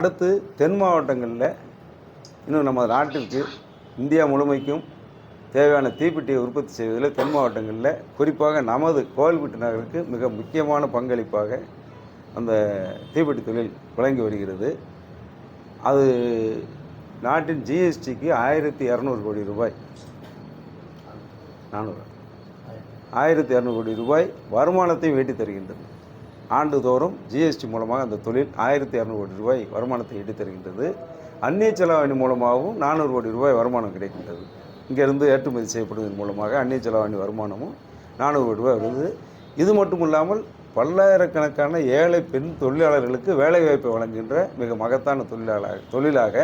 அடுத்து தென் மாவட்டங்களில் இன்னும் நம்ம நாட்டிற்கு இந்தியா முழுமைக்கும் தேவையான தீப்பெட்டியை உற்பத்தி செய்வதில் தென் மாவட்டங்களில் குறிப்பாக நமது கோவில்பட்டு நகருக்கு மிக முக்கியமான பங்களிப்பாக அந்த தீப்பெட்டி தொழில் விளங்கி வருகிறது. அது நாட்டின் ஜிஎஸ்டிக்கு ஆயிரத்தி இரநூறு கோடி ரூபாய். நானூறு. ஆயிரத்தி இரநூறு கோடி ரூபாய் வருமானத்தையும் வேட்டி தருகின்றது. ஆண்டுதோறும் ஜிஎஸ்டி மூலமாக அந்த தொழில் ஆயிரத்தி இரநூறு கோடி ரூபாய் வருமானத்தை ஈட்டி தருகின்றது அந்நிய செலவாணி மூலமாகவும் நானூறு கோடி ரூபாய் வருமானம் கிடைக்கின்றது. இங்கேருந்து ஏற்றுமதி செய்யப்படுவதன் மூலமாக அந்நிய செலவாணி வருமானமும் நானூறு கோடி ரூபாய் வருது. இது மட்டும் இல்லாமல் பல்லாயிரக்கணக்கான ஏழை பெண் தொழிலாளர்களுக்கு வேலைவாய்ப்பை வழங்குகின்ற மிக மகத்தான தொழிலாளர் தொழிலாக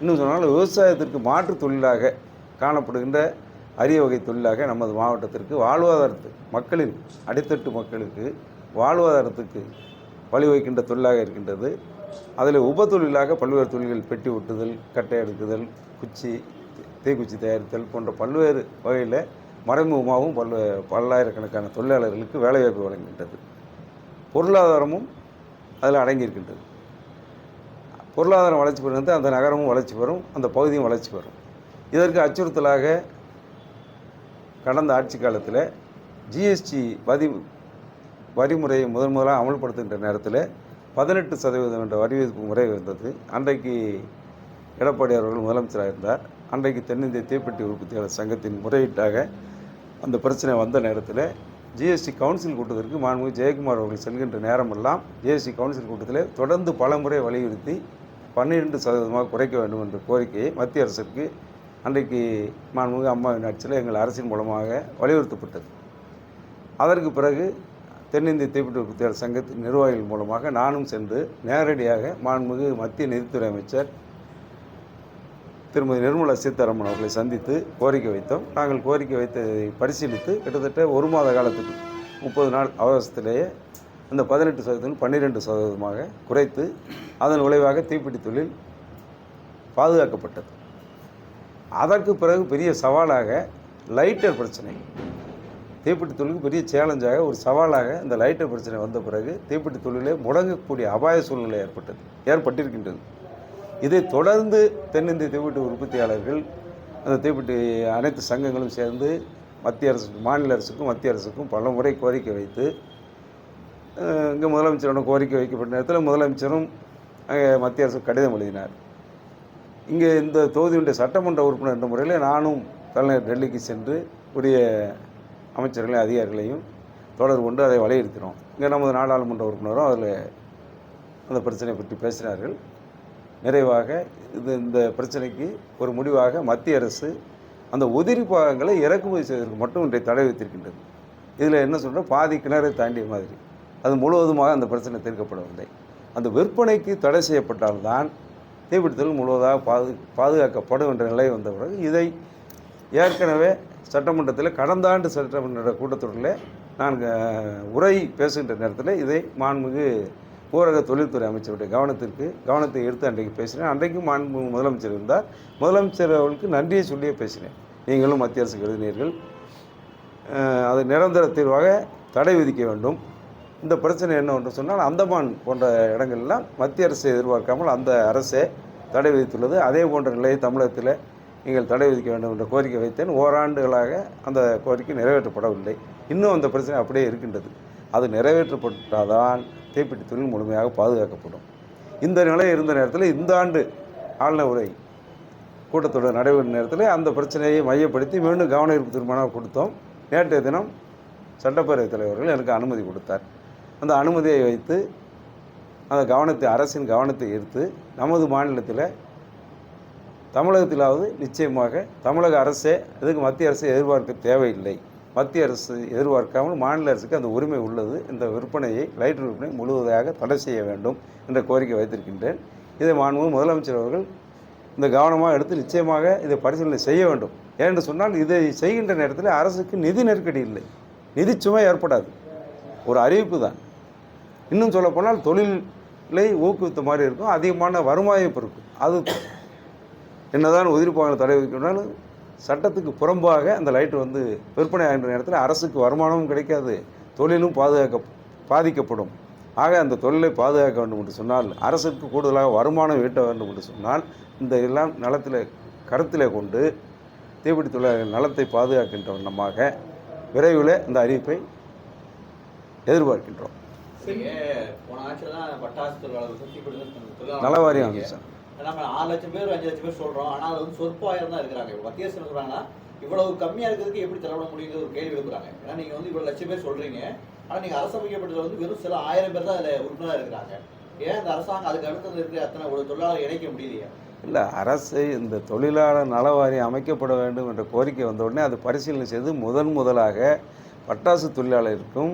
இன்னும் சொன்னால் விவசாயத்திற்கு மாற்று தொழிலாக காணப்படுகின்ற அரிய வகை தொழிலாக நமது மாவட்டத்திற்கு வாழ்வாதாரத்துக்கு மக்களின் அடித்தட்டு மக்களுக்கு வாழ்வாதாரத்துக்கு வழிவகுக்கின்ற தொழிலாக இருக்கின்றது. அதில் உப தொழிலாக பல்வேறு தொழில்கள் பெட்டி ஒட்டுதல் கட்டை எடுக்குதல் குச்சி தீக்குச்சி தயாரித்தல் போன்ற பல்வேறு வகையில் மறைமுகமாகவும் பல்வே பல்லாயிரக்கணக்கான தொழிலாளர்களுக்கு வேலைவாய்ப்பு வழங்குகின்றது. பொருளாதாரமும் அதில் அடங்கியிருக்கின்றது. பொருளாதாரம் வளர்ச்சி பெறுகிறது அந்த நகரமும் வளர்ச்சி பெறும் அந்த பகுதியும் வளர்ச்சி பெறும். இதற்கு அச்சுறுத்தலாக கடந்த ஆட்சி காலத்தில் ஜிஎஸ்டி வரி வரிமுறையை முதன் முதலாக அமல்படுத்துகின்ற நேரத்தில் பதினெட்டு சதவீதம் என்ற வரி விதிப்பு முறை இருந்தது. அன்றைக்கு எடப்பாடி அவர்கள் முதலமைச்சராக இருந்தார். அன்றைக்கு தென்னிந்திய தீப்பெட்டி உற்பத்தியாளர் சங்கத்தின் முறையீட்டாக அந்த பிரச்சனை வந்த நேரத்தில் ஜிஎஸ்டி கவுன்சில் கூட்டத்திற்கு மாண்பு ஜெயக்குமார் அவர்கள் செல்கின்ற நேரமெல்லாம் ஜிஎஸ்டி கவுன்சில் கூட்டத்தில் தொடர்ந்து பல முறை வலியுறுத்தி பன்னிரெண்டு சதவீதமாக குறைக்க வேண்டும் என்ற கோரிக்கையை மத்திய அரசுக்கு அன்றைக்கு மாண்புமிகு அம்மாவின் ஆட்சியில் எங்கள் அரசின் மூலமாக வலியுறுத்தப்பட்டது. அதற்கு பிறகு தென்னிந்திய தீப்பெட்டி உற்பத்தியாளர் சங்கத்தின் நிர்வாகிகள் மூலமாக நானும் சென்று நேரடியாக மாண்புமிகு மத்திய நிதித்துறை அமைச்சர் திருமதி நிர்மலா சீதாராமன் அவர்களை சந்தித்து கோரிக்கை வைத்தோம். நாங்கள் கோரிக்கை வைத்ததை பரிசீலித்து கிட்டத்தட்ட ஒரு மாத காலத்துக்கு முப்பது நாள் அவகாசத்திலேயே அந்த பதினெட்டு சதவீதம் பன்னிரெண்டு சதவீதமாக குறைத்து அதன் விளைவாக தீப்பெட்டி தொழில் பாதுகாக்கப்பட்டது. அதற்கு பிறகு பெரிய சவாலாக லைட்டர் பிரச்சனை தீப்பெட்டி தொழிலுக்கு பெரிய சேலஞ்சாக ஒரு சவாலாக இந்த லைட்டர் பிரச்சனை வந்த பிறகு தீப்பெட்டி தொழிலே முடங்கக்கூடிய அபாய சூழ்நிலை ஏற்பட்டது ஏற்பட்டிருக்கின்றது. இதை தொடர்ந்து தென்னிந்திய தீப்பெட்டி உற்பத்தியாளர்கள் அந்த தீப்பெட்டி அனைத்து சங்கங்களும் சேர்ந்து மத்திய அரசுக்கு மாநில அரசுக்கும் மத்திய அரசுக்கும் பல முறை கோரிக்கை வைத்து இங்கே முதலமைச்சரோட கோரிக்கை வைக்கப்பட்ட நேரத்தில் முதலமைச்சரும் அங்கே மத்திய அரசுக்கு கடிதம் எழுதினார். இங்கே இந்த தொகுதியுடைய சட்டமன்ற உறுப்பினர் என்ற முறையில் நானும் தலைநகர் டெல்லிக்கு சென்று உரிய அமைச்சர்களையும் அதிகாரிகளையும் தொடர்பு கொண்டு அதை வலியுறுத்தினோம். இங்கே நமது நாடாளுமன்ற உறுப்பினரும் அதில் அந்த பிரச்சனையை பற்றி பேசினார்கள். நிறைவாக இது இந்த பிரச்சனைக்கு ஒரு முடிவாக மத்திய அரசு அந்த உதிரி பாகங்களை இறக்குமதி செய்வதற்கு மட்டும் இன்றைய தடை வைத்திருக்கின்றது இதில் என்ன சொல்கிறோம் பாதி கிணறு தாண்டிய மாதிரி. அது முழுவதுமாக அந்த பிரச்சனை தீர்க்கப்படவில்லை. அந்த விற்பனைக்கு தடை செய்யப்பட்டால்தான் தீப்பிடித்தல் முழுவதாக பாது பாதுகாக்கப்படும் என்ற நிலை வந்த பிறகு இதை ஏற்கனவே சட்டமன்றத்தில் கடந்த ஆண்டு சட்டமன்ற கூட்டத்தொடரில் நான் உரை பேசுகின்ற நேரத்தில் இதை மாண்புமிகு ஊரக தொழில்துறை அமைச்சருடைய கவனத்திற்கு கவனத்தை எடுத்து அன்றைக்கு பேசினேன். அன்றைக்கும் மாண்புமிகு முதலமைச்சர் இருந்தார். முதலமைச்சர் அவர்களுக்கு நன்றியை சொல்லியே பேசினேன். நீங்களும் மத்திய அரசுக்கு எழுதினீர்கள் அது நிரந்தர தீர்வாக தடை விதிக்க வேண்டும். இந்த பிரச்சனை என்ன என்று சொன்னால் அந்தமான் போன்ற இடங்கள்லாம் மத்திய அரசை எதிர்பார்க்காமல் அந்த அரசே தடை விதித்துள்ளது. அதே போன்ற நிலையை தமிழகத்தில் நீங்கள் தடை விதிக்க வேண்டும் என்ற கோரிக்கை வைத்தேன். ஓராண்டுகளாக அந்த கோரிக்கை நிறைவேற்றப்படவில்லை. இன்னும் அந்த பிரச்சனை அப்படியே இருக்கின்றது. அது நிறைவேற்றப்பட்டால்தான் தீப்பெட்டி தொழில் முழுமையாக பாதுகாக்கப்படும். இந்த நிலை இருந்த நேரத்தில் இந்த ஆண்டு ஆளுநர் உரை கூட்டத்தொடர் நடைபெறும் நேரத்தில் அந்த பிரச்சனையை மையப்படுத்தி மீண்டும் கவன ஈர்ப்பு தீர்மானம் கொடுத்தோம். நேற்றைய தினம் சட்டப்பேரவைத் தலைவர்கள் எனக்கு அனுமதி கொடுத்தார். அந்த அனுமதியை வைத்து அந்த கவனத்தை அரசின் கவனத்தை ஈர்த்து நமது மாநிலத்தில் தமிழகத்திலாவது நிச்சயமாக தமிழக அரசே இதுக்கு மத்திய அரசை எதிர்பார்க்க தேவையில்லை. மத்திய அரசு எதிர்பார்க்காமல் மாநில அரசுக்கு அந்த உரிமை உள்ளது. இந்த விற்பனையை லைட்டர் விற்பனை முழுவதாக தடை செய்ய வேண்டும் என்ற கோரிக்கை வைத்திருக்கின்றேன். இதை மாண்பு முதலமைச்சர் அவர்கள் இந்த கவனமாக எடுத்து நிச்சயமாக இதை பரிசீலனை செய்ய வேண்டும். ஏனென்று சொன்னால் இதை செய்கின்ற நேரத்தில் அரசுக்கு நிதி நெருக்கடி இல்லை. நிதி சுமை ஏற்படாது. ஒரு அறிவிப்பு தான். இன்னும் சொல்லப்போனால் தொழிலை ஊக்குவித்த மாதிரி இருக்கும். அதிகமான வருமாய்ப்பு இருக்கும். அது என்னதான் உதிரிப்பாங்களை தடை வைக்கணும்னாலும் சட்டத்துக்கு புறம்பாக அந்த லைட்டு வந்து விற்பனை ஆகின்ற நேரத்தில் அரசுக்கு வருமானமும் கிடைக்காது தொழிலும் பாதுகாக்க பாதிக்கப்படும். ஆக அந்த தொழிலை பாதுகாக்க வேண்டும் என்று சொன்னால் அரசுக்கு கூடுதலாக வருமானம் ஈட்ட வேண்டும் என்று சொன்னால் இந்த எல்லாம் நலத்தில் கருத்திலே கொண்டு தீப்பிடி தொழிலாளர்கள் நலத்தை பாதுகாக்கின்ற வண்ணமாக விரைவில் இந்த அறிவிப்பை எதிர்பார்க்கின்றோம். போன ஆட்சியில நம்ம ஆறு லட்சம் பேர் அஞ்சு லட்சம் பேர் சொல்றோம். ஆனால் அது வந்து சொற்பாயிரம் தான் இருக்கிறாங்க. இப்போ மத்திய அரசு சொல்றாங்கன்னா இவ்வளவு கம்மியா இருக்கிறதுக்கு எப்படி செலவிட முடியுது ஒரு கேள்வி எழுப்புறாங்க. ஏன்னா நீங்க வந்து இவ்வளவு லட்சம் பேர் சொல்றீங்க. ஆனா நீங்க அரசமைக்கப்பட்டது வந்து வெறும் சில ஆயிரம் பேர் தான் அதுல உறுப்பினராக இருக்கிறாங்க. ஏன் இந்த அரசாங்கம் அதுக்கு அடுத்தது இருக்கிற அத்தனை ஒரு தொழிலாளர் இணைக்க முடியலையா? இல்லை அரசு இந்த தொழிலாளர் நல வாரியம் அமைக்கப்பட வேண்டும் என்ற கோரிக்கை வந்த உடனே அது பரிசீலனை செய்து முதன் முதலாக பட்டாசு தொழிலாளருக்கும்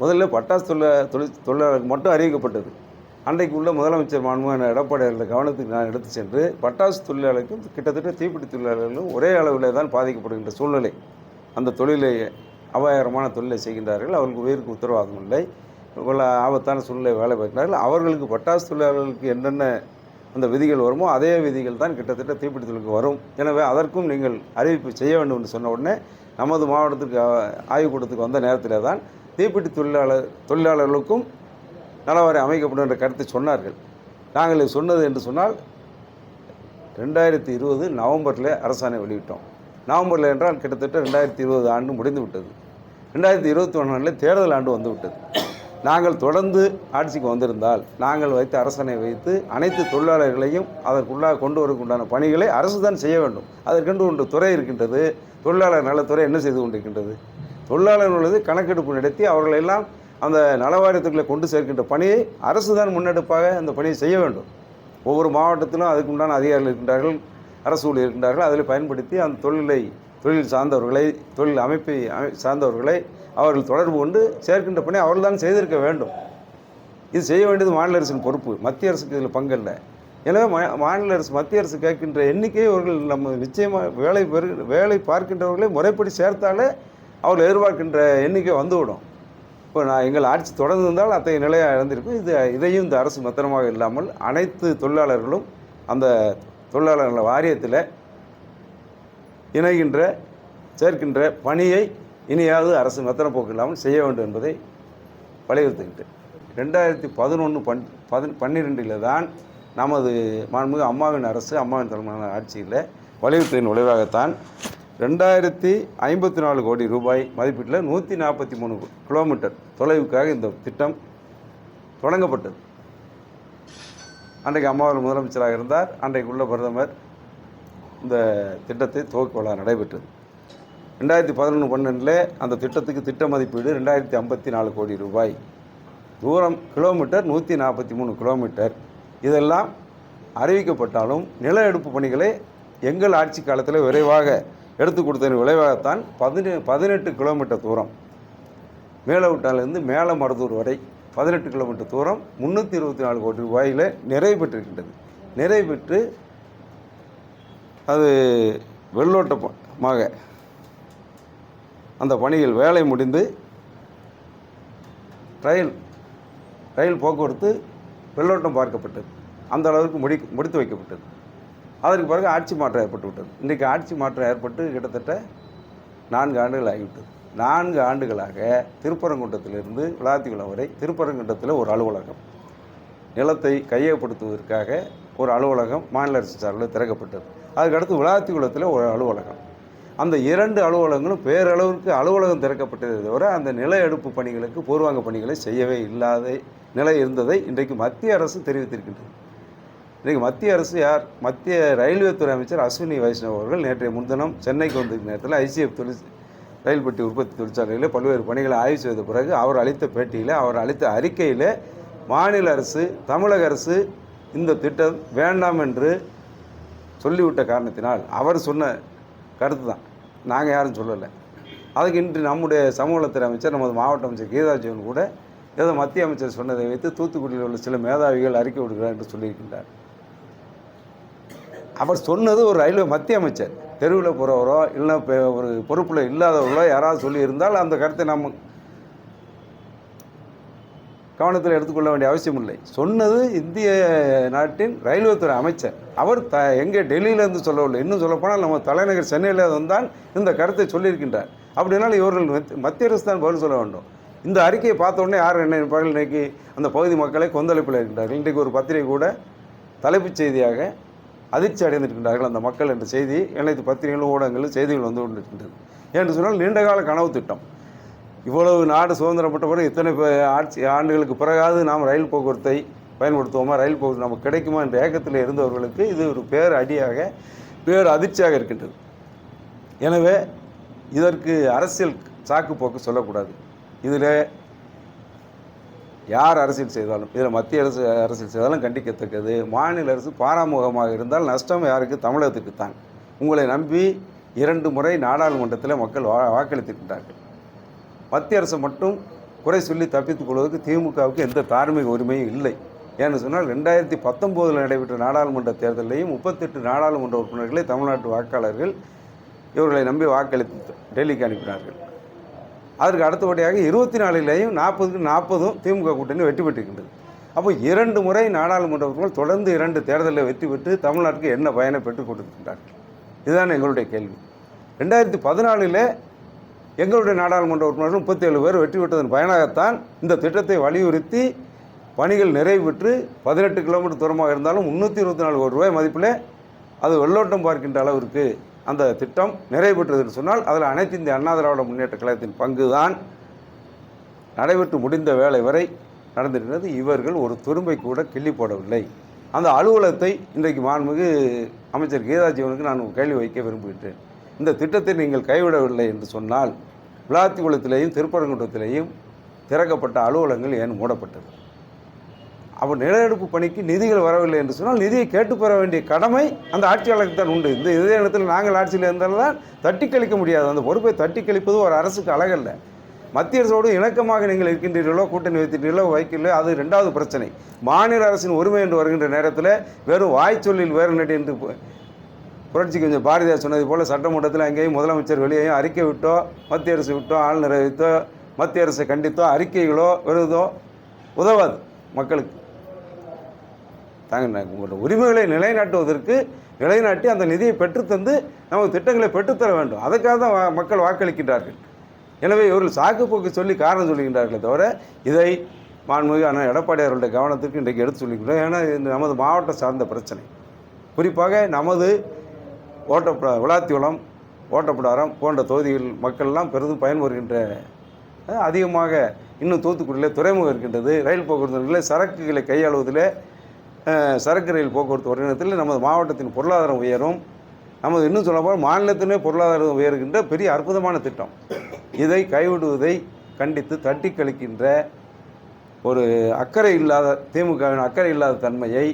முதல்ல பட்டாசு தொழில தொழில் தொழிலாளருக்கு மட்டும் அறிவிக்கப்பட்டது. அன்றைக்கு உள்ள முதலமைச்சர் மாண்புமான எடப்பாடியாளர் கவனத்துக்கு நான் எடுத்து சென்று பட்டாசு தொழிலாளர்களுக்கும் கிட்டத்தட்ட தீப்பிடி தொழிலாளர்களும் ஒரே அளவில் தான் பாதிக்கப்படுகின்ற சூழ்நிலை. அந்த தொழிலை அபாயகரமான தொழிலை செய்கின்றார்கள். அவர்களுக்கு உயிருக்கு உத்தரவாதம் இல்லை. இவ்வளோ ஆபத்தான சூழ்நிலை வேலை பார்க்கிறார்கள். அவர்களுக்கு பட்டாசு தொழிலாளர்களுக்கு என்னென்ன அந்த விதிகள் வருமோ அதே விதிகள் தான் கிட்டத்தட்ட தீப்பிடி தொழிலுக்கு வரும். எனவே அதற்கும் நீங்கள் அறிவிப்பு செய்ய வேண்டும் என்று சொன்ன உடனே நமது மாவட்டத்துக்கு ஆய்வுக்கூடத்துக்கு வந்த நேரத்தில் தான் தீப்பிடி தொழிலாளர் தொழிலாளர்களுக்கும் நலவாரி அமைக்கப்படும் என்ற கருத்தை சொன்னார்கள். நாங்கள் சொன்னது என்று சொன்னால் ரெண்டாயிரத்தி இருபது நவம்பரில் அரசாணை வெளியிட்டோம். நவம்பரில் என்றால் கிட்டத்தட்ட ரெண்டாயிரத்தி இருபது ஆண்டு முடிந்து விட்டது ரெண்டாயிரத்தி இருபத்தி ஒன்றில் தேர்தல் ஆண்டு வந்து விட்டது நாங்கள் தொடர்ந்து ஆட்சிக்கு வந்திருந்தால் நாங்கள் வைத்த அரசனை வைத்து அனைத்து தொழிலாளர்களையும் அதற்குள்ளாக கொண்டு வரக்குண்டான பணிகளை அரசு தான் செய்ய வேண்டும். அதற்கென்று ஒன்று துறை இருக்கின்றது. தொழிலாளர் நலத்துறை என்ன செய்து கொண்டிருக்கின்றது? தொழிலாளர்களது கணக்கெடுப்பு நடத்தி அவர்களெல்லாம் அந்த நலவாரியத்துக்குள்ளே கொண்டு சேர்க்கின்ற பணியை அரசு தான் முன்னெடுப்பாக அந்த பணியை செய்ய வேண்டும். ஒவ்வொரு மாவட்டத்திலும் அதுக்கு உண்டான அதிகாரிகள் இருக்கின்றார்கள் அரசு ஊழியர் இருக்கின்றார்கள். அதில் பயன்படுத்தி அந்த தொழிலை தொழில் சார்ந்தவர்களை தொழில் அமைப்பை அமை சார்ந்தவர்களை அவர்கள் தொடர்பு கொண்டு சேர்க்கின்ற பணி அவர்கள் தான் செய்திருக்க வேண்டும். இது செய்ய வேண்டியது மாநில அரசின் பொறுப்பு. மத்திய அரசுக்கு இதில் பங்கல்ல. எனவே மா மாநில அரசு மத்திய அரசு கேட்கின்ற எண்ணிக்கையை அவர்கள் நம்ம நிச்சயமாக வேலை பெறு வேலை பார்க்கின்றவர்களை முறைப்படி சேர்த்தாலே அவர்கள் எதிர்பார்க்கின்ற எண்ணிக்கை வந்துவிடும். இப்போ நான் எங்கள் ஆட்சி தொடர்ந்து இருந்தால் அத்தகைய நிலையாக இழந்திருக்கும் இது இதையும் இந்த அரசு மத்திரமாக இல்லாமல் அனைத்து தொழிலாளர்களும் அந்த தொழிலாளர் வாரியத்தில் இணைகின்ற சேர்க்கின்ற பணியை இனியாவது அரசு மெத்தன போக்கு இல்லாமல் செய்ய வேண்டும் என்பதை வலியுறுத்துகின்றேன். ரெண்டாயிரத்தி பதினொன்று பன் பதி பன்னிரெண்டில் தான் நமது மாண்புமிகு அம்மாவின் அரசு அம்மாவின் தலைமையிலான ஆட்சியில் வலியுறுத்தின் விளைவாகத்தான் ரெண்டாயிரத்தி ஐம்பத்தி நாலு கோடி ரூபாய் மதிப்பீட்டில் நூற்றி நாற்பத்தி மூணு கிலோமீட்டர் தொலைவுக்காக இந்த திட்டம் தொடங்கப்பட்டது. அன்றைக்கு அம்மாவில் முதலமைச்சராக இருந்தார். அன்றைக்கு உள்ள பிரதமர் இந்த திட்டத்தை துவக்க விழா நடைபெற்றது. ரெண்டாயிரத்தி பதினொன்று பன்னெண்டில் அந்த திட்டத்துக்கு திட்ட மதிப்பீடு ரெண்டாயிரத்தி ஐம்பத்தி நாலு கோடி ரூபாய். தூரம் கிலோமீட்டர் நூற்றி நாற்பத்தி மூணு கிலோமீட்டர். இதெல்லாம் அறிவிக்கப்பட்டாலும் நில எடுப்பு பணிகளை எங்கள் ஆட்சி காலத்தில் விரைவாக எடுத்து கொடுத்ததன் விளைவாகத்தான் பதினெ பதினெட்டு கிலோமீட்டர் தூரம். மேலவுட்டாலிருந்து மேலமருதூர் வரை பதினெட்டு கிலோமீட்டர் தூரம் முந்நூற்றி இருபத்தி நாலு கோடி ரூபாயில் நிறைவு பெற்றிருக்கின்றது. நிறைவு பெற்று அது வெள்ளோட்டமாக அந்த பணியில் வேலை முடிந்து ரயில் ரயில் போக்குவரத்து வெள்ளோட்டம் பார்க்கப்பட்டது. அந்த அளவுக்கு முடி முடித்து வைக்கப்பட்டது. அதற்கு பிறகு ஆட்சி மாற்றம் ஏற்பட்டு விட்டது. இன்றைக்கு ஆட்சி மாற்றம் ஏற்பட்டு கிட்டத்தட்ட நான்கு ஆண்டுகள் ஆகிவிட்டது. நான்கு ஆண்டுகளாக திருப்பரங்குன்றத்திலிருந்து விளாத்திக்குளம் வரை திருப்பரங்குன்றத்தில் ஒரு அலுவலகம் நிலத்தை கையகப்படுத்துவதற்காக ஒரு அலுவலகம் மாநில அரசு சார்பில் திறக்கப்பட்டது. அதுக்கடுத்து விளாத்திக்குளத்தில் ஒரு அலுவலகம். அந்த இரண்டு அலுவலகங்களும் பேரளவிற்கு அலுவலகம் திறக்கப்பட்டதை தவிர அந்த நில எடுப்பு பணிகளுக்கு பூர்வாங்க பணிகளை செய்யவே இல்லாத நிலை இருந்ததை இன்றைக்கு மத்திய அரசு தெரிவித்திருக்கின்றது. இன்றைக்கு மத்திய அரசு யார்? மத்திய ரயில்வே துறை அமைச்சர் அஸ்வினி வைஷ்ணவ் அவர்கள் நேற்றைய முன்தினம் சென்னைக்கு வந்த நேரத்தில் ஐசிஎஃப் தொழில் ரயில்பெட்டி உற்பத்தி தொழிற்சாலையில் பல்வேறு பணிகளை ஆய்வு செய்த பிறகு அவர் அளித்த பேட்டியில் அவர் அளித்த அறிக்கையில் மாநில அரசு தமிழக அரசு இந்த திட்டம் வேண்டாம் என்று சொல்லிவிட்ட காரணத்தினால் அவர் சொன்ன கருத்து தான் நாங்கள் யாரும் சொல்லலை. அதுக்கு இன்று நம்முடைய சமூகத்துறை அமைச்சர் நமது மாவட்ட அமைச்சர் கீதாஜீவன் கூட ஏதோ மத்திய அமைச்சர் சொன்னதை வைத்து தூத்துக்குடியில் உள்ள சில மேதாவிகள் அறிக்கை விடுகிறார் என்று சொல்லியிருக்கின்றார். அவர் சொன்னது ஒரு ரயில்வே மத்திய அமைச்சர். தெருவில் போகிறவரோ இல்லை இப்போ ஒரு பொறுப்பில் இல்லாதவர்களோ யாராவது சொல்லியிருந்தால் அந்த கருத்தை நம்ம கவனத்தில் எடுத்துக்கொள்ள வேண்டிய அவசியம் இல்லை. சொன்னது இந்திய நாட்டின் ரயில்வே துறை அமைச்சர். அவர் த எங்கே டெல்லியிலேருந்து சொல்லவில்லை. இன்னும் சொல்லப்போனால் நம்ம தலைநகர் சென்னையில் வந்தால் இந்த கருத்தை சொல்லியிருக்கின்றார். அப்படினால் இவர்கள் மத்திய அரசு தான் பதில் சொல்ல வேண்டும். இந்த அறிக்கையை பார்த்த உடனே யார் என்ன நினைப்பார்கள் இன்னைக்கு அந்த பகுதி மக்களை கொந்தளிப்பில் இருக்கின்றார்கள். இன்றைக்கு ஒரு பத்திரிகை கூட தலைப்புச் செய்தியாக அதிர்ச்சி அடைந்திருக்கின்றார்கள் அந்த மக்கள் என்ற செய்தி அனைத்து பத்திரிகைகளும் ஊடகங்களும் செய்திகள் வந்து கொண்டிருக்கின்றது. என்று சொன்னால் நீண்டகால கனவு திட்டம். இவ்வளவு நாடு சுதந்திரப்பட்ட பிறகு இத்தனை ஆட்சி ஆண்டுகளுக்கு பிறகாவது நாம் ரயில் போக்குவரத்தை பயன்படுத்துவோமா? ரயில் போக்குவரத்து நமக்கு கிடைக்குமா? என்ற ஏக்கத்தில் இருந்தவர்களுக்கு இது ஒரு பேர் அடியாக பேர் அதிர்ச்சியாக இருக்கின்றது. எனவே இதற்கு அரசியல் சாக்கு போக்கு சொல்லக்கூடாது. இதில் யார் அரசியல் செய்தாலும் இதில் மத்திய அரசு அரசியல் செய்தாலும் கண்டிக்கத்தக்கது. மாநில அரசு பாராமுகமாக இருந்தால் நஷ்டம் யாருக்கு? தமிழகத்துக்கு தான். உங்களை நம்பி இரண்டு முறை நாடாளுமன்றத்தில் மக்கள் வா வாக்களித்திருக்கின்றார்கள். மத்திய அரசு மட்டும் குறை சொல்லி தப்பித்துக் கொள்வதற்கு திமுகவுக்கு எந்த தார்மீக உரிமையும் இல்லை. ஏன்னு சொன்னால் ரெண்டாயிரத்தி பத்தொம்போதில் நடைபெற்ற நாடாளுமன்ற தேர்தலையும் முப்பத்தெட்டு நாடாளுமன்ற உறுப்பினர்களை தமிழ்நாட்டு வாக்காளர்கள் இவர்களை நம்பி வாக்களித்து டெல்லிக்கு அனுப்பினார்கள். அதற்கு அடுத்தபடியாக இருபத்தி நாலுலேயும் நாற்பதுக்கு நாற்பதும் திமுக கூட்டணி வெற்றி பெற்றிருக்கின்றது. அப்போ இரண்டு முறை நாடாளுமன்ற உறுப்பினர்கள் தொடர்ந்து இரண்டு தேர்தலில் வெற்றி பெற்று தமிழ்நாட்டுக்கு என்ன பயனை பெற்றுக் கொடுத்திருக்கின்றார்கள்? இதுதான் எங்களுடைய கேள்வி. ரெண்டாயிரத்தி பதினாலில் எங்களுடைய நாடாளுமன்ற உறுப்பினர்கள் முப்பத்தேழு பேர் வெற்றி பெற்றதன் பயனாகத்தான் இந்த திட்டத்தை வலியுறுத்தி பணிகள் நிறைவு பெற்று பதினெட்டு கிலோமீட்டர் தூரமாக இருந்தாலும் முந்நூற்றி இருபத்தி நாலு கோடி ரூபாய் மதிப்பில் அது வெள்ளோட்டம் பார்க்கின்ற அளவிற்கு அந்த திட்டம் நிறைவு சொன்னால் அதில் அனைத்து இந்திய அண்ணா திராவிட முன்னேற்ற கழகத்தின் பங்கு தான் நடைபெற்று முடிந்த வேலை வரை நடந்திருக்கிறது. இவர்கள் ஒரு துரும்பை கூட கிள்ளி போடவில்லை. அந்த அலுவலகத்தை இன்றைக்கு மாண்புமிகு அமைச்சர் கீதாஜீவனுக்கு நான் கேள்வி வைக்க விரும்புகின்றேன். இந்த திட்டத்தை நீங்கள் கைவிடவில்லை என்று சொன்னால் விளாத்திக்குளத்திலேயும் திருப்பரங்குன்றத்திலேயும் திறக்கப்பட்ட அலுவலகங்கள் ஏன் மூடப்பட்டது? அப்போ நிலநடுப்பு பணிக்கு நிதிகள் வரவில்லை என்று சொன்னால் நிதியை கேட்டு பெற வேண்டிய கடமை அந்த ஆட்சியாளருக்கு தான் உண்டு. இந்த இதே இடத்தில் நாங்கள் ஆட்சியில் இருந்தால் தான் தட்டி கழிக்க முடியாது. அந்த பொறுப்பை தட்டி கழிப்பது ஒரு அரசுக்கு அழகல்ல. மத்திய அரசோடு இணக்கமாக நீங்கள் இருக்கின்றீர்களோ கூட்டணி வைத்திருக்கிறீர்களோ வைக்கலையோ அது ரெண்டாவது பிரச்சனை. மாநில அரசின் உரிமை என்று வருகின்ற நேரத்தில் வெறும் வாய்ச்சொல்லில் வேறு நடி என்று புரட்சி கொஞ்சம் பாரதியார் சொன்னது போல் சட்டமன்றத்தில் அங்கேயும் முதலமைச்சர் வெளியேயும் அறிக்கை விட்டோ மத்திய அரசு விட்டோ ஆளுநரை வைத்தோ மத்திய அரசை கண்டித்தோ அறிக்கைகளோ வருதோ உதவாது மக்களுக்கு. தாங்க உங்களோட உரிமைகளை நிலைநாட்டுவதற்கு நிலைநாட்டி அந்த நிதியை பெற்றுத்தந்து நமக்கு திட்டங்களை பெற்றுத்தர வேண்டும். அதுக்காக தான் மக்கள் வாக்களிக்கின்றார்கள். எனவே இவர்கள் சாக்குப்போக்கு சொல்லி காரணம் சொல்லுகின்றார்களே தவிர இதை மாண்புமிகு அண்ணன் எடப்பாடி அவர்களுடைய கவனத்திற்கு இன்றைக்கு எடுத்து சொல்லிக்கிறோம் ஏன்னா இது நமது மாவட்டம் சார்ந்த பிரச்சனை. குறிப்பாக நமது ஓட்டப்பட விளாத்திவளம் ஓட்டப்படாரம் போன்ற தொகுதிகள் மக்கள்லாம் பெரிதும் பயன்பெறுகின்ற அதிகமாக இன்னும் தூத்துக்குடியில் துறைமுகம் இருக்கின்றது. ரயில் போக்குவரத்து சரக்குகளை கையாளுவதில் சரக்கு ரயில் போக்குவரத்து ஒருங்கிணத்தில் நமது மாவட்டத்தின் பொருளாதாரம் உயரும். நமது இன்னும் சொல்லப்போனால் மாநிலத்தினே பொருளாதாரம் உயர்கின்ற பெரிய அற்புதமான திட்டம். இதை கைவிடுவதை கண்டித்து தட்டி கழிக்கின்ற ஒரு அக்கறை இல்லாத திமுகவின் அக்கறை இல்லாத தன்மையை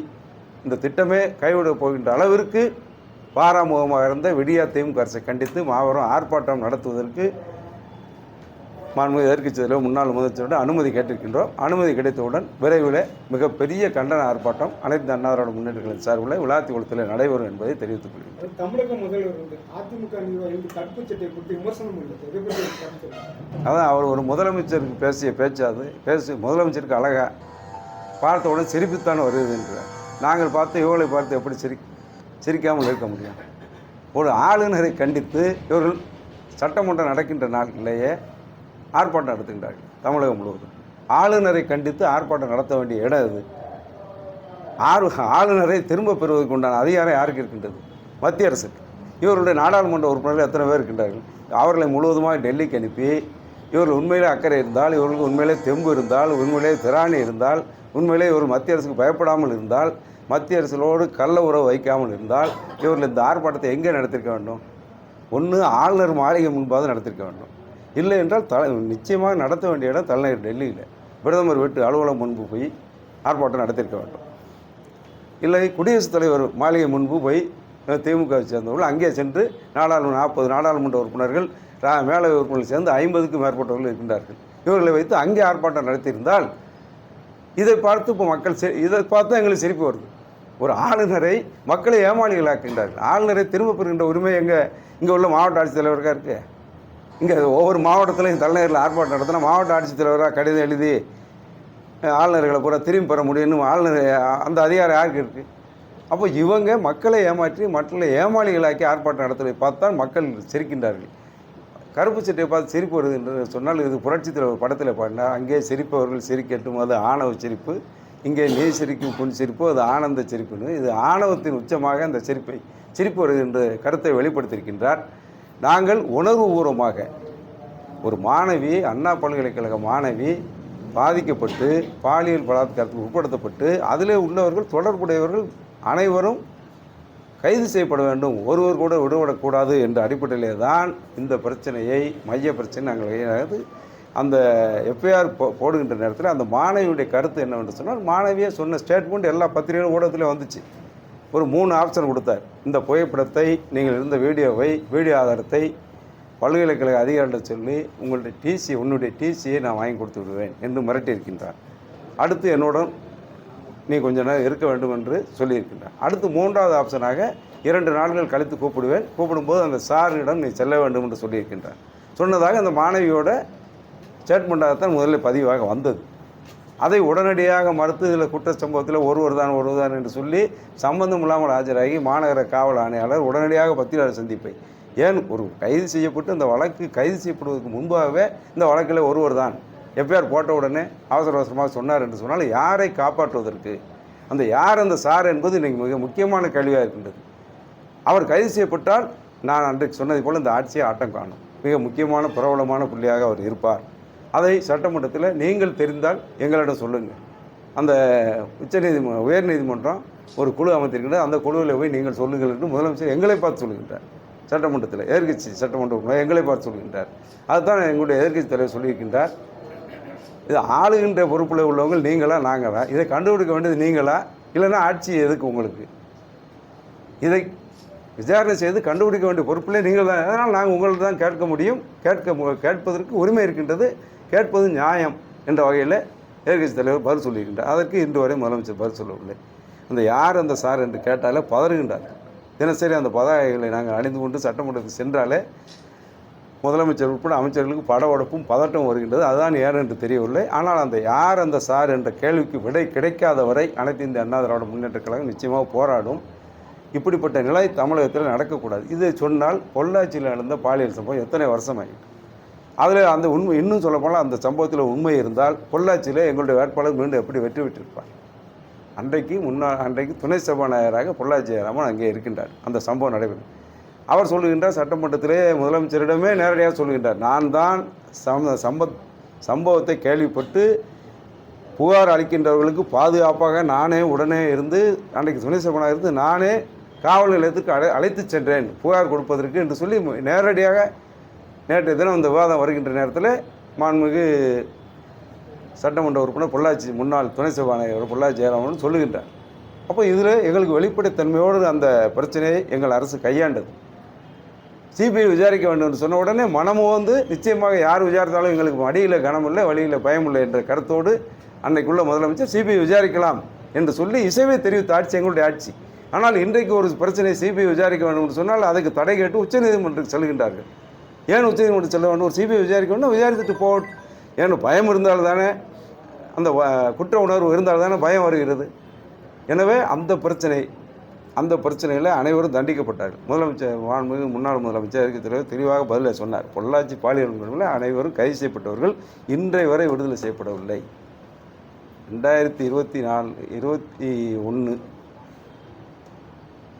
இந்த திட்டமே கைவிடப் போகின்ற அளவிற்கு பாராமுகமாக இருந்த விடியா திமுக அரசை கண்டித்து மாபெரும் ஆர்ப்பாட்டம் நடத்துவதற்கு மாண்புமிகு எதிர்க்கட்சி தலைவர் முன்னாள் முதலமைச்சரிடம் அனுமதி கேட்டிருக்கின்றோம். அனுமதி கிடைத்தவுடன் விரைவில் மிகப்பெரிய கண்டன ஆர்ப்பாட்டம் அனைத்து அண்ணாதிராவிட முன்னேற்றங்களின் சார்பில் விளாத்திக்குளத்தில் நடைபெறும் என்பதை தெரிவித்துக் கொள்கிறேன். தமிழக முதல்வர் அதிமுக சொல்லுங்க. அதான் அவர் ஒரு முதலமைச்சருக்கு பேசிய பேச்சாது பேசி முதலமைச்சருக்கு அழகா பார்த்தவுடன் சிரிப்புத்தான் வருது என்கிறார். நாங்கள் பார்த்து இவர்களை பார்த்து எப்படி சிரி சிரிக்காமல் இருக்க முடியும்? ஒரு ஆளுநரை கண்டித்து இவர்கள் சட்டமன்றம் நடக்கின்ற நாட்களிலேயே ஆர்ப்பாட்டம் நடத்துகின்றார்கள் தமிழகம் முழுவதும். ஆளுநரை கண்டித்து ஆர்ப்பாட்டம் நடத்த வேண்டிய இடம் இது ஆறு ஆளுநரை திரும்ப பெறுவதற்கு உண்டான அதிகாரம் யாருக்கு இருக்கின்றது? மத்திய அரசுக்கு. இவர்களுடைய நாடாளுமன்ற உறுப்பினர்கள் எத்தனை பேர் இருக்கின்றார்கள்? அவர்களை முழுவதுமாக டெல்லிக்கு அனுப்பி இவர்கள் உண்மையிலே அக்கறை இருந்தால் இவர்களுக்கு உண்மையிலே தெம்பு இருந்தால் உண்மையிலே திராணி இருந்தால் உண்மையிலே இவர் மத்திய அரசுக்கு பயப்படாமல் இருந்தால் மத்திய அரசோடு கள்ள உறவு வைக்காமல் இருந்தால் இவர்கள் இந்த ஆர்ப்பாட்டத்தை எங்கே நடத்திருக்க வேண்டும்? ஒன்று ஆளுநர் மாளிகை முன்பாக நடத்திருக்க வேண்டும். இல்லை என்றால் தலை நிச்சயமாக நடத்த வேண்டிய இடம் தலைநகர் டெல்லியில். பிரதமர் வீட்டு அலுவலகம் முன்பு போய் ஆர்ப்பாட்டம் நடத்தியிருக்க வேண்டும். இல்லை குடியரசுத் தலைவர் மாளிகை முன்பு போய் திமுகவை சேர்ந்தவர்கள் அங்கே சென்று நாடாளுமன்ற நாற்பது நாடாளுமன்ற உறுப்பினர்கள் ரா- மேலவை உறுப்பினர்கள் சேர்ந்து ஐம்பதுக்கும் மேற்பட்டவர்கள் இருக்கின்றார்கள். இவர்களை வைத்து அங்கே ஆர்ப்பாட்டம் நடத்தியிருந்தால் இதை பார்த்து இப்போ மக்கள் செ இதை பார்த்து எங்களுக்கு சிரிப்பு வருது. ஒரு ஆளுநரை மக்களை ஏமாளிகளாக்கின்றார்கள் ஆளுநரை திரும்ப பெறுகின்ற உரிமை எங்கே இங்கே உள்ள மாவட்ட ஆட்சித்தலைவருக்காக இருக்குது இங்கே ஒவ்வொரு மாவட்டத்திலையும் தலைநகரில் ஆர்ப்பாட்டம் நடத்தினா மாவட்ட ஆட்சித்தலைவராக கடிதம் எழுதி ஆளுநர்களை பூரா திரும்பி பெற முடியும்னு ஆளுநர் அந்த அதிகாரம் யாருக்கு இருக்குது அப்போ இவங்க மக்களை ஏமாற்றி மக்களை ஏமாளிகளாக்கி ஆர்ப்பாட்டம் நடத்துவதை பார்த்தால் மக்கள் சிரிக்கின்றார்கள். கருப்பு சட்டையை பார்த்து சிரிப்பு வருது என்று சொன்னால் இது புரட்சி தலைவர் படத்தில் பாடினா அங்கே சிரிப்பவர்கள் சிரிக்கட்டும் அது ஆணவ சிரிப்பு. இங்கே நீ சிரிக்கும் புன் சிரிப்பு அது ஆனந்த சிரிப்புன்னு. இது ஆணவத்தின் உச்சமாக அந்த சிரிப்பை சிரிப்பு வருது என்ற கருத்தை வெளிப்படுத்தியிருக்கின்றார். நாங்கள் உணர்வுபூர்வமாக ஒரு மாணவி அண்ணா பல்கலைக்கழக மாணவி பாதிக்கப்பட்டு பாலியல் பலாத்காரத்துக்கு உட்படுத்தப்பட்டு அதிலே உள்ளவர்கள் தொடர்புடையவர்கள் அனைவரும் கைது செய்யப்பட வேண்டும். ஒருவர் கூட விடுபடக்கூடாது என்ற அடிப்படையிலே தான் இந்த பிரச்சனையை மைய பிரச்சனை நாங்கள் அதாவது அந்த எஃப்ஐஆர் போ போடுகின்ற நேரத்தில் அந்த மாணவியுடைய கருத்து என்னவென்று சொன்னால் மாணவியை சொன்ன ஸ்டேட்மெண்ட் எல்லா பத்திரிகைகளும் ஊடகத்தில் வந்துச்சு. ஒரு மூணு ஆப்ஷன் கொடுத்தார். இந்த புகைப்படத்தை நீங்கள் இருந்த வீடியோவை வீடியோ ஆதாரத்தை பல்கலைக்கழக அதிகாரிகள் சொல்லி உங்களுடைய டிசி உன்னுடைய டிசியை நான் வாங்கி கொடுத்து விடுவேன் என்று மிரட்டியிருக்கின்றார் அடுத்து என்னுடன் நீ கொஞ்ச நேரம் இருக்க வேண்டும் என்று சொல்லியிருக்கின்றார். அடுத்து மூன்றாவது ஆப்ஷனாக இரண்டு நாட்கள் கழித்து கூப்பிடுவேன். கூப்பிடும்போது அந்த சாரிடம் நீ செல்ல வேண்டும் என்று சொல்லியிருக்கின்றார். சொன்னதாக அந்த மாணவியோட ஸ்டேட்மெண்ட்டாகத்தான் முதலில் பதிவாக வந்தது. அதை உடனடியாக மறுத்து இதில் குற்றச்சம்பவத்தில் ஒருவர் தான் ஒருவர் தான் என்று சொல்லி சம்பந்தம் இல்லாமல் ஆஜராகி மாநகர காவல் ஆணையாளர் உடனடியாக பத்திரிகையாளர் சந்திப்பை. ஏன்? ஒரு கைது செய்யப்பட்டு இந்த வழக்கு கைது செய்யப்படுவதற்கு முன்பாகவே இந்த வழக்கில் ஒருவர் தான். எஃப்ஐஆர் போட்ட உடனே அவசர அவசரமாக சொன்னார் என்று சொன்னால் யாரை காப்பாற்றுவதற்கு? அந்த யார் அந்த சார் என்பது இன்றைக்கு மிக முக்கியமான கேள்வியாக இருக்கின்றது. அவர் கைது செய்யப்பட்டால் நான் அன்றைக்கு சொன்னது போல் இந்த ஆட்சியை ஆட்டம் காணும். மிக முக்கியமான பிரபலமான புள்ளியாக அவர் இருப்பார். அதை சட்டமன்றத்தில் நீங்கள் தெரிந்தால் எங்களிடம் சொல்லுங்கள். அந்த உச்சநீதிம உயர்நீதிமன்றம் ஒரு குழு அமைத்திருக்கின்றது. அந்த குழுவில் போய் நீங்கள் சொல்லுங்கள் என்று முதலமைச்சர் எங்களை பார்த்து சொல்லுகின்றார். சட்டமன்றத்தில் எதிர்க்கட்சி சட்டமன்ற எங்களை பார்த்து சொல்கின்றார் அதுதான் எங்களுடைய எதிர்க்கட்சி தலைவர் சொல்லியிருக்கின்றார். இது ஆளுகின்ற பொறுப்பில் உள்ளவங்க நீங்களா நாங்களா? இதை கண்டுபிடிக்க வேண்டியது நீங்களா? இல்லைன்னா ஆட்சி எதுக்கு உங்களுக்கு? இதை விசாரணை செய்து கண்டுபிடிக்க வேண்டிய பொறுப்பிலே நீங்கள் தான். அதனால் நாங்கள் உங்கள்ட்ட தான் கேட்க முடியும். கேட்க மு- கேட்பதற்கு உரிமை இருக்கின்றது. கேட்பது நியாயம் என்ற வகையில் எதிர்க்கட்சி தலைவர் பதில் சொல்லியிருக்கின்றார். அதற்கு இன்று வரை முதலமைச்சர் பதில் சொல்லவில்லை. அந்த யார் அந்த சார் என்று கேட்டாலே பதறுகின்றார். தினசரி அந்த பதாகைகளை நாங்கள் அணிந்து கொண்டு சட்டமன்றத்துக்கு சென்றாலே முதலமைச்சர் உட்பட அமைச்சர்களுக்கு பட உடப்பும் பதட்டம் வருகின்றது. அதுதான் ஏன் என்று தெரியவில்லை. ஆனால் அந்த யார் அந்த சார் என்ற கேள்விக்கு விடை கிடைக்காத வரை அனைத்து இந்திய அண்ணா திராவிட கழகம் நிச்சயமாக போராடும். இப்படிப்பட்ட நிலை தமிழகத்தில் நடக்கக்கூடாது. இதை சொன்னால் பொள்ளாச்சியில் நடந்த பாலியல் சம்பவம் எத்தனை வருஷமாயிட்டு அதில் அந்த உண்மை இன்னும் சொல்லப்போனால் அந்த சம்பவத்தில் உண்மை இருந்தால் பொள்ளாச்சியில் எங்களுடைய வேட்பாளர் மீண்டும் எப்படி வெற்றி பெற்றிருப்பார்? அன்றைக்கு முன்னாள் அன்றைக்கு துணை சபாநாயகராக பொள்ளாச்சி ஜெயராமன் அங்கே இருக்கின்றார். அந்த சம்பவம் நடைபெறும். அவர் சொல்லுகின்றார் சட்டமன்றத்திலே முதலமைச்சரிடமே நேரடியாக சொல்லுகின்றார் நான் தான் சம்ப சம்பத் சம்பவத்தை கேள்விப்பட்டு புகார் அளிக்கின்றவர்களுக்கு பாதுகாப்பாக நானே உடனே இருந்து அன்றைக்கு துணை சபாநாயகர் இருந்து நானே காவல் நிலையத்துக்கு அழை அழைத்து சென்றேன் புகார் கொடுப்பதற்கு என்று சொல்லி நேரடியாக நேற்றைய தினம் இந்த விவாதம் வருகின்ற நேரத்தில் மாண்புமிகு சட்டமன்ற உறுப்பினர் பொள்ளாச்சி முன்னாள் துணை சபாநாயகர் பொள்ளாச்சி ஜெயராமன் சொல்லுகின்றார். அப்போ இதில் எங்களுக்கு வெளிப்படைத்தன்மையோடு அந்த பிரச்சனையை எங்கள் அரசு கையாண்டது. சிபிஐ விசாரிக்க வேண்டும் என்று சொன்ன உடனே மனமும் வந்து நிச்சயமாக யார் விசாரித்தாலும் எங்களுக்கு மடியில் கனமில்லை வழியில் பயமில்லை என்ற கருத்தோடு அன்னைக்குள்ள முதலமைச்சர் சிபிஐ விசாரிக்கலாம் என்று சொல்லி இசைவை தெரிவித்த ஆட்சி எங்களுடைய ஆட்சி. ஆனால் இன்றைக்கு ஒரு பிரச்சனை சிபிஐ விசாரிக்க வேண்டும் என்று சொன்னால் அதுக்கு தடை கேட்டு உச்சநீதிமன்றத்துக்கு செல்கின்றார்கள். ஏன் உச்சநீதிமன்றம் செல்ல வேண்டும்? ஒரு சிபிஐ விசாரிக்க வேண்டும் விசாரித்துட்டு போ. ஏன்னு பயம் இருந்தால் தானே அந்த வ- குற்ற உணர்வு இருந்தால் தானே பயம் வருகிறது. எனவே அந்த பிரச்சனை அந்த பிரச்சனையில் அனைவரும் தண்டிக்கப்பட்டார்கள். முதலமைச்சர் மாண்புமிகு முன்னாள் முதலமைச்சர் அறிக்கை தலைவர் தெளிவாக பதிலை சொன்னார். பொள்ளாச்சி பாலியல் குற்றங்களில் அனைவரும் கைது செய்யப்பட்டவர்கள் இன்றை வரை விடுதலை செய்யப்படவில்லை. ரெண்டாயிரத்தி இருபத்தி நாலு இருபத்தி ஒன்று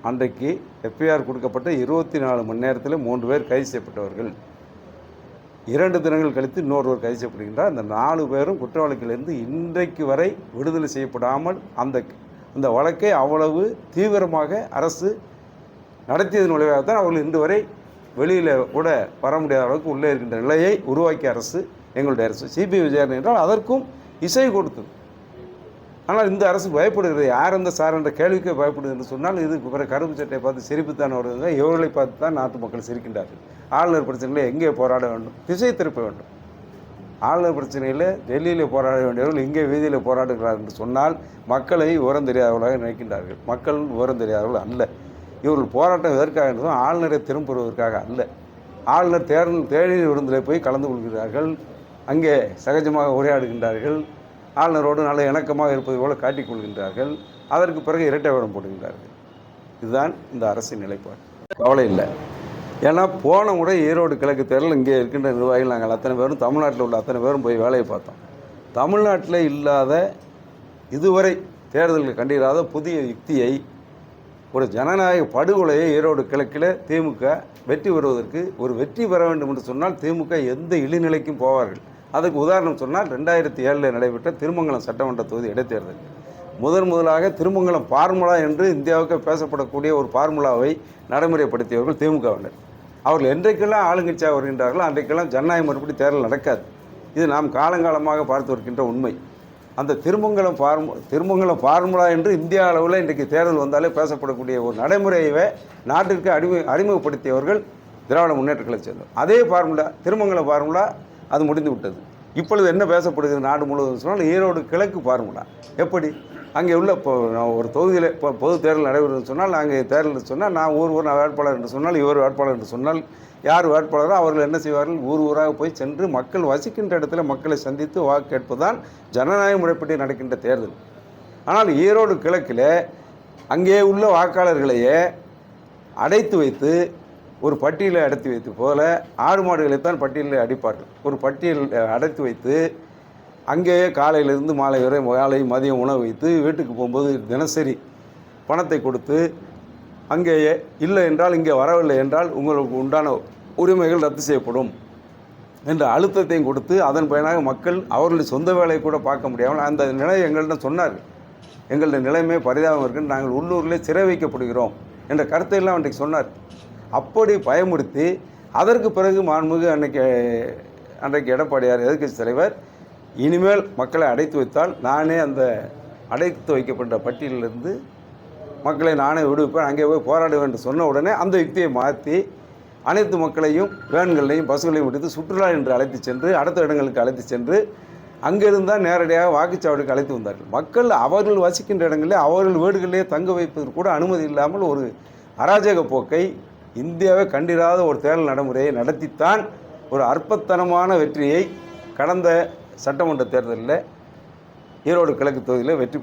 அன்றைக்கு எஃப்ஐஆர் கொடுக்கப்பட்ட இருபத்தி நாலு மணி நேரத்தில் மூன்று பேர் கைது செய்யப்பட்டவர்கள். இரண்டு தினங்கள் கழித்து இன்னொருவர் கைது செய்யப்படுகின்றார். அந்த நாலு பேரும் குற்றவாளிகளிலிருந்து இன்றைக்கு வரை விடுதலை செய்யப்படாமல் அந்த அந்த வழக்கை அவ்வளவு தீவிரமாக அரசு நடத்தியதன் விளைவாகத்தான் அவர்கள் இன்று வரை வெளியில் கூட வர முடியாத அளவுக்கு உள்ளே இருக்கின்ற நிலையை உருவாக்கிய அரசு எங்களுடைய அரசு. சிபிஐ விசாரணை என்றால் அதற்கும் இசை கொடுத்தது. ஆனால் இந்த அரசு பயப்படுகிறது. யார் அந்த சார் என்ற கேள்விக்கே பயப்படுது என்று சொன்னால் இது பிற கரும்பு சட்டையை பார்த்து சிரிப்புத்தான் வருது இவர்களை பார்த்து தான் நாட்டு மக்கள் சிரிக்கின்றார்கள். ஆளுநர் பிரச்சனையில் எங்கே போராட வேண்டும்? திசை திருப்ப வேண்டும். ஆளுநர் பிரச்சனையில் டெல்லியில் போராட வேண்டியவர்கள் இங்கே வீதியில் போராடுகிறார் என்று சொன்னால் மக்களை விவரம் தெரியாதவர்களாக நினைக்கின்றார்கள். மக்கள் விவரம் தெரியாதவர்கள் அல்ல. இவர்கள் போராட்டம் எதற்காக என்றும் ஆளுநரை திரும்புவதற்காக அல்ல. ஆளுநர் தேர்தல் தேநீர் விருந்தில் போய் கலந்து கொள்கிறார்கள். அங்கே சகஜமாக உரையாடுகின்றார்கள். ஆளுநரோடு நல்ல இணக்கமாக இருப்பது போல காட்டிக் கொள்கின்றார்கள். அதற்கு பிறகு இரட்டை வேடம் போடுகின்றார்கள். இதுதான் இந்த அரசின் நிலைப்பாடு. கவலை இல்லை. ஏன்னா போன முறை ஈரோடு கிழக்கு தேர்தல் இங்கே இருக்கின்ற நிர்வாகிகள் நாங்கள் அத்தனை பேரும் தமிழ்நாட்டில் உள்ள அத்தனை பேரும் போய் வேலையை பார்த்தோம். தமிழ்நாட்டில் இல்லாத இதுவரை தேர்தலில் கண்டிராத புதிய யுக்தியை ஒரு ஜனநாயக படுகொலையை ஈரோடு கிழக்கில் திமுக வெற்றி பெறுவதற்கு ஒரு வெற்றி பெற வேண்டும் என்று சொன்னால் திமுக எந்த இழிநிலைக்கும் போவார்கள். அதுக்கு உதாரணம் சொன்னால் ரெண்டாயிரத்தி ஏழில் நடைபெற்ற திருமங்கலம் சட்டமன்ற தொகுதி இடைத்தேர்தல். முதன் முதலாக திருமங்கலம் ஃபார்முலா என்று இந்தியாவுக்கு பேசப்படக்கூடிய ஒரு ஃபார்முலாவை நடைமுறைப்படுத்தியவர்கள் திமுகவினர். அவர்கள் என்றைக்கெல்லாம் ஆளுங்கட்சியாக வருகின்றார்களோ அன்றைக்கெல்லாம் ஜனநாயகம் மறுபடி தேர்தல் நடக்காது. இது நாம் காலங்காலமாக பார்த்து வருகின்ற உண்மை. அந்த திருமங்கலம் ஃபார்மு திருமங்கலம் ஃபார்முலா என்று இந்தியா அளவில் இன்றைக்கு தேர்தல் வந்தாலே பேசப்படக்கூடிய ஒரு நடைமுறையை நாட்டிற்கு அறிமு அறிமுகப்படுத்தியவர்கள் திராவிட முன்னேற்ற கழகத்தை அதே ஃபார்முலா திருமங்கலம் ஃபார்முலா அது முடிந்து விட்டது. இப்பொழுது என்ன பேசப்படுகிறது? நாடு முழுவதும் சொன்னால் ஈரோடு கிழக்கு பாருங்களா எப்படி? அங்கே உள்ள இப்போ நான் ஒரு தொகுதியில் இப்போ பொது தேர்தல் நடைபெறுதுன்னு சொன்னால் அங்கே தேர்தல் சொன்னால் நான் ஊர் ஊர் நான் வேட்பாளர் என்று சொன்னால் இவர் வேட்பாளர் என்று சொன்னால் யார் வேட்பாளரோ அவர்கள் என்ன செய்வார்கள்? ஊர் ஊராக போய் சென்று மக்கள் வசிக்கின்ற இடத்துல மக்களை சந்தித்து வாக்கு கேட்பதுதான் ஜனநாயக முறைப்படி நடக்கின்ற தேர்தல். ஆனால் ஈரோடு கிழக்கில் அங்கே உள்ள வாக்காளர்களையே அடைத்து வைத்து ஒரு பட்டியலை அடைத்து வைத்து போல ஆடு மாடுகளைத்தான் பட்டியலில் அடிப்பார்கள். ஒரு பட்டியல் அடைத்து வைத்து அங்கேயே காலையிலிருந்து மாலை வரை காலை மதியம் உணவு வைத்து வீட்டுக்கு போகும்போது தினசரி பணத்தை கொடுத்து அங்கேயே இல்லை என்றால் இங்கே வரவில்லை என்றால் உங்களுக்கு உண்டான உரிமைகள் ரத்து செய்யப்படும் என்ற அழுத்தத்தையும் கொடுத்து அதன் பயனாக மக்கள் அவர்களுடைய சொந்த வேலையை கூட பார்க்க முடியாமல் அந்த நிலை எங்கள்கிட்ட சொன்னார் எங்களுடைய நிலைமை பரிதாபம் இருக்குன்னு நாங்கள் உள்ளூரிலே சிறை வைக்கப்படுகிறோம் என்ற கருத்தையெல்லாம் அன்றைக்கு சொன்னார். அப்படி பயமுறுத்தி அதற்கு பிறகு மாண்புமிகு அன்னைக்கு அன்றைக்கு எடப்பாடியார் எதிர்க்கட்சி தலைவர் இனிமேல் மக்களை அடைத்து வைத்தால் நானே அந்த அடைத்து வைக்கப்பட்ட பட்டியலிலிருந்து மக்களை நானே விடுவிப்பேன் அங்கே போய் போராடுவேன் என்று சொன்ன உடனே அந்த யுக்தியை மாற்றி அனைத்து மக்களையும் வேன்களையும் பஸ்களையும் விடுத்து சுற்றுலா என்று அழைத்து சென்று அடுத்த இடங்களுக்கு அழைத்து சென்று அங்கிருந்தால் நேரடியாக வாக்குச்சாவடிக்கு அழைத்து வந்தார்கள். மக்கள் அவர்கள் வசிக்கின்ற இடங்களில் அவர்கள் வீடுகளிலே தங்க வைப்பதற்கு கூட அனுமதி இல்லாமல் ஒரு அராஜக போக்கை இந்தியாவை கண்டிராத ஒரு தேர்தல் நடைமுறையை நடத்தித்தான் ஒரு அற்பத்தனமான வெற்றியை கடந்த சட்டமன்ற தேர்தலில் ஈரோடு கிழக்கு தொகுதியில் வெற்றி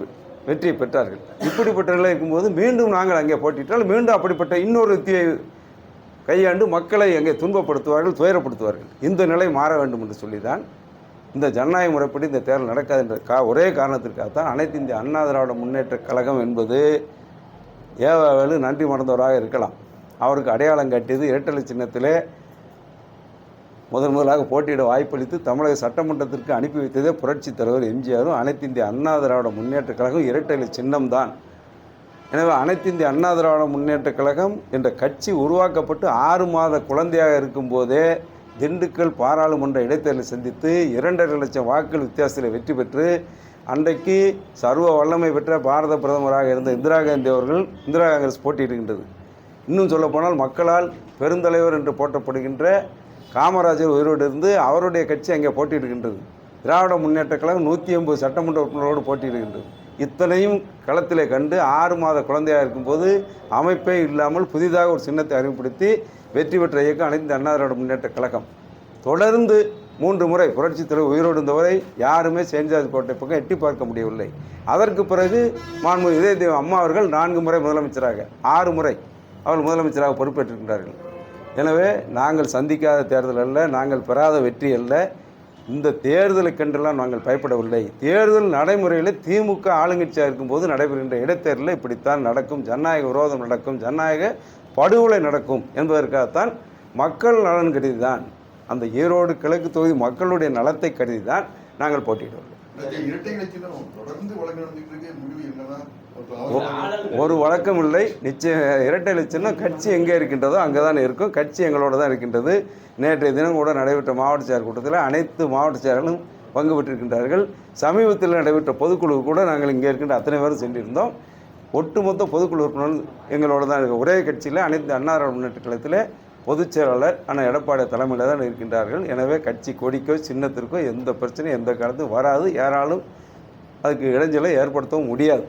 வெற்றியை பெற்றார்கள். இப்படிப்பட்ட நிலை இருக்கும்போது மீண்டும் நாங்கள் அங்கே போட்டிட்டால் மீண்டும் அப்படிப்பட்ட இன்னொரு யுத்தியை கையாண்டு மக்களை அங்கே துன்பப்படுத்துவார்கள் துயரப்படுத்துவார்கள். இந்த நிலை மாற வேண்டும் என்று சொல்லி தான் இந்த ஜனநாயக முறைப்படி இந்த தேர்தல் நடக்காது என்ற கா ஒரே காரணத்திற்காகத்தான் அனைத்து இந்திய அண்ணா திராவிட முன்னேற்ற கழகம் என்பது ஏவாவேலு நன்றி மறந்தவராக இருக்கலாம். அவருக்கு அடையாளம் காட்டியது இரட்டலை சின்னத்திலே முதன் முதலாக போட்டியிட வாய்ப்பளித்து தமிழக சட்டமன்றத்திற்கு அனுப்பி வைத்ததே புரட்சித் தலைவர் எம்ஜிஆரும் அனைத்து இந்திய அண்ணா திராவிட முன்னேற்ற கழகம் இரட்டை சின்னம்தான். எனவே அனைத்து இந்திய அண்ணா திராவிட முன்னேற்ற கழகம் என்ற கட்சி உருவாக்கப்பட்டு ஆறு மாத குழந்தையாக இருக்கும்போதே திண்டுக்கல் பாராளுமன்ற இடைத்தேர்தலை சந்தித்து இரண்டரை லட்சம் வாக்குகள் வித்தியாசத்தில் வெற்றி பெற்று அன்றைக்கு சர்வ வல்லமை பெற்ற பாரத பிரதமராக இருந்த இந்திரா காந்தி அவர்கள் இந்திரா காங்கிரஸ் போட்டியிடுகின்றது. இன்னும் சொல்லப்போனால் மக்களால் பெருந்தலைவர் என்று போற்றப்படுகின்ற காமராஜர் உயிரோடு இருந்து அவருடைய கட்சி அங்கே போட்டியிடுகின்றது. திராவிட முன்னேற்ற கழகம் நூற்றி எண்பது சட்டமன்ற உறுப்பினரோடு போட்டியிடுகின்றது. இத்தனையும் களத்திலே கண்டு ஆறு மாத குழந்தையாக இருக்கும்போது அமைப்பே இல்லாமல் புதிதாக ஒரு சின்னத்தை அறிமுகப்படுத்தி வெற்றி பெற்ற இயக்கம் அனைத்து இந்திய அண்ணா திராவிட முன்னேற்ற கழகம். தொடர்ந்து மூன்று முறை புரட்சித் தலைவர் உயிரோடு இருந்தவரை யாருமே சேஞ்சாஜ் கோட்டை பக்கம் எட்டி பார்க்க முடியவில்லை. அதற்கு பிறகு மாண்பு இதயதேவ அம்மா அவர்கள் நான்கு முறை முதலமைச்சராக ஆறு முறை. அவர்கள் முதலமைச்சராக பொறுப்பேற்றிருக்கிறார்கள் எனவே நாங்கள் சந்திக்காத தேர்தல் அல்ல நாங்கள் பெறாத வெற்றி அல்ல. இந்த தேர்தலுக்கென்றெல்லாம் நாங்கள் பயப்படவில்லை. தேர்தல் நடைமுறையில் திமுக ஆளுங்கட்சியாக இருக்கும்போது நடைபெறுகின்ற இடைத்தேர்தலில் இப்படித்தான் நடக்கும். ஜனநாயக விரோதம் நடக்கும். ஜனநாயக படுகொலை நடக்கும் என்பதற்காகத்தான் மக்கள் நலன் கருதி தான் அந்த ஈரோடு கிழக்கு தொகுதி மக்களுடைய நலத்தை கருதி தான் நாங்கள் போட்டியிடவில்லை. இரட்டை இலச்சினம் தொடர்ந்து வழக்கு நடந்துட்டு இருக்கு முடிவு என்னன்னா ஒரு வழக்கம் இல்லை. நிச்சயம் இரட்டை இலச்சினம் கட்சி எங்கே இருக்கின்றதோ அங்கே தான் இருக்கும். கட்சி எங்களோட தான் இருக்கின்றது. நேற்றைய தினம் கூட நடைபெற்ற மாவட்ட செயலர் கூட்டத்தில் அனைத்து மாவட்ட செயலர்களும் பங்கு பெற்றிருக்கின்றார்கள். சமீபத்தில் நடைபெற்ற பொதுக்குழு கூட நாங்கள் இங்கே இருக்கின்ற அத்தனை பேரும் சென்றிருந்தோம். ஒட்டுமொத்த பொதுக்குழு உறுப்பினர்கள் எங்களோட தான் இருக்கு ஒரே கட்சியில் அனைத்து திராவிட முன்னேற்ற கழகத்தில் பொதுச் செயலாளர் ஆனால் எடப்பாடி தலைமையில் தான் இருக்கின்றார்கள். எனவே கட்சி கொடிக்கோ சின்னத்திற்கோ எந்த பிரச்சனையும் எந்த காலத்தும் வராது. யாராலும் அதுக்கு இடைஞ்சலை ஏற்படுத்தவும் முடியாது.